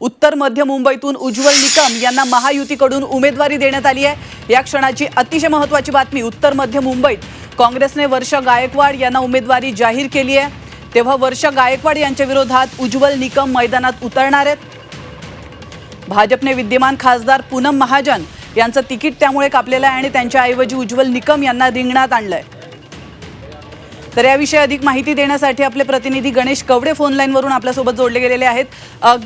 उत्तर मध्य मुंबईतून उज्ज्वल निकम यांना महायुतीकडून उमेदवारी देण्यात आली आहे. या क्षणाची अतिशय महत्वाची बातमी उत्तर मध्य मुंबईत. काँग्रेसने वर्षा गायकवाड यांना उमेदवारी जाहीर केली आहे. तेव्हा वर्षा गायकवाड यांच्या विरोधात उज्ज्वल निकम मैदानात उतरणार आहेत. भाजपने विद्यमान खासदार पूनम महाजन यांचं तिकीट त्यामुळे कापलेलं आहे आणि त्यांच्याऐवजी उज्ज्वल निकम यांना रिंगणात आणलं आहे तर याविषयी अधिक माहिती देण्यासाठी आपले प्रतिनिधी गणेश कवडे फोन लाईनवरून आपल्यासोबत जोडले गेलेले आहेत.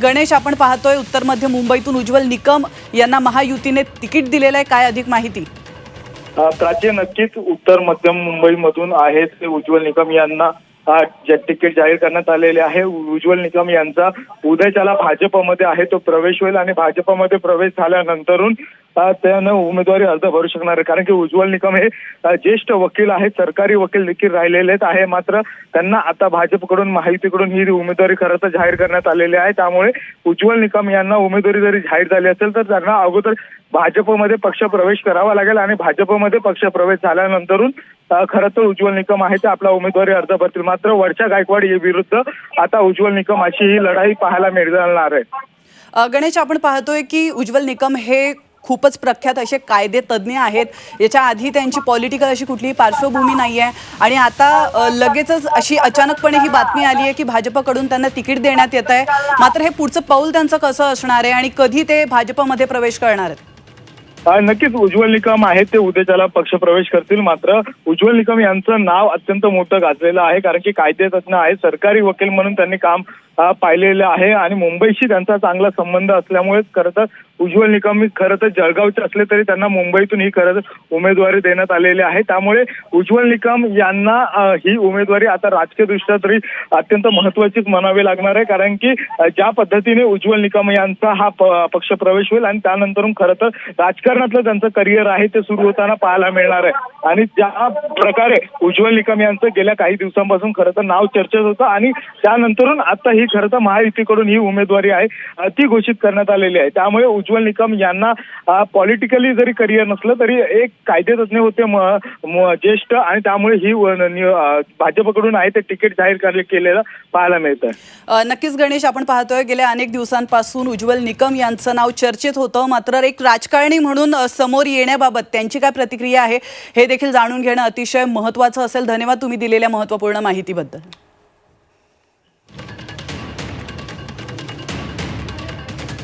गणेश आपण पाहतोय उत्तर मध्य मुंबईतून उज्ज्वल निकम यांना महायुतीने तिकीट दिलेलं आहे. काय अधिक माहिती? प्राची नक्कीच उत्तर मध्य मुंबईमधून आहेत ते उज्ज्वल निकम यांना. तिकीट जाहीर करण्यात आलेले आहे. उज्ज्वल निकम यांचा उद्याच्याला भाजपमध्ये आहे. तो प्रवेश होईल आणि भाजपमध्ये प्रवेश झाल्यानंतरून त्यानं उमेदवारी अर्ज भरू शकणार आहे. कारण की उज्ज्वल निकम हे ज्येष्ठ वकील आहेत. सरकारी वकील देखील राहिलेलेच आहे. मात्र त्यांना आता भाजपकडून माहितीकडून ही उमेदवारी खरं तर जाहीर करण्यात आलेली आहे. त्यामुळे उज्ज्वल निकम यांना उमेदवारी जरी जाहीर झाली असेल तर त्यांना अगोदर भाजपमध्ये पक्ष प्रवेश करावा लागेल आणि भाजपमध्ये पक्ष प्रवेश झाल्यानंतरून खरं तर उज्ज्वल निकम आहे ते आपला उमेदवारी अर्ज भरतील. मात्र वर्षा गायकवाड विरुद्ध आता उज्ज्वल निकम अशी ही लढाई पाहायला मिळणार आहे. गणेश आपण पाहतोय की उज्ज्वल निकम हे खूपच प्रख्यात असे कायदे तज्ज्ञ आहेत. याच्या आधी त्यांची पॉलिटिकल अशी कुठलीही पार्श्वभूमी नाही आहे आणि आता लगेचच अशी अचानकपणे ही बातमी आली आहे की भाजपकडून त्यांना तिकीट देण्यात येत आहे मात्र हे पुढचं पाऊल त्यांचं कसं असणार आहे आणि कधी ते भाजपमध्ये प्रवेश करणार आहेत? नक्कीच उज्ज्वल निकम आहेत ते उद्याच्याला पक्ष प्रवेश करतील. मात्र उज्ज्वल निकम यांचं नाव अत्यंत मोठं गाजलेलं आहे कारण की कायदेतज्ञ आहे सरकारी वकील म्हणून त्यांनी काम पाहिलेलं आहे आणि मुंबईशी त्यांचा चांगला संबंध असल्यामुळे खरं तर उज्ज्वल निकम खरं तर जळगावचे असले तरी त्यांना मुंबईतून ही खरं तर उमेदवारी देण्यात आलेली आहे. त्यामुळे उज्ज्वल निकम यांना ही उमेदवारी आता राजकीय दृष्ट्या तरी अत्यंत महत्वाचीच म्हणावी लागणार आहे. कारण की ज्या पद्धतीने उज्ज्वल निकम यांचा हा प- पक्ष प्रवेश होईल आणि त्यानंतरून खरं तर राजकारणातलं त्यांचं करिअर आहे ते सुरू होताना पाहायला मिळणार आहे. आणि ज्या प्रकारे उज्ज्वल निकम यांचं गेल्या काही दिवसांपासून खरं तर नाव चर्चेत होतं आणि त्यानंतरून आता ही खरं तर महायुतीकडून ही उमेदवारी आहे ती घोषित करण्यात आलेली आहे. त्यामुळे उज्ज्वल निकम यांना पॉलिटिकली जरी करिअर नसलं तरी एक कायदेतज्ञ होते ज्येष्ठ आणि त्यामुळे ही भाजपकडून आहे ते तिकीट जाहीर केलेलं पाहायला मिळतं नक्कीच गणेश आपण पाहतोय गेल्या अनेक दिवसांपासून उज्ज्वल निकम यांचं नाव चर्चेत होतं. मात्र एक राजकारणी म्हणून समोर येण्याबाबत त्यांची काय प्रतिक्रिया आहे हे देखील जाणून घेणं अतिशय महत्वाचं असेल. धन्यवाद तुम्ही दिलेल्या महत्त्वपूर्ण माहितीबद्दल.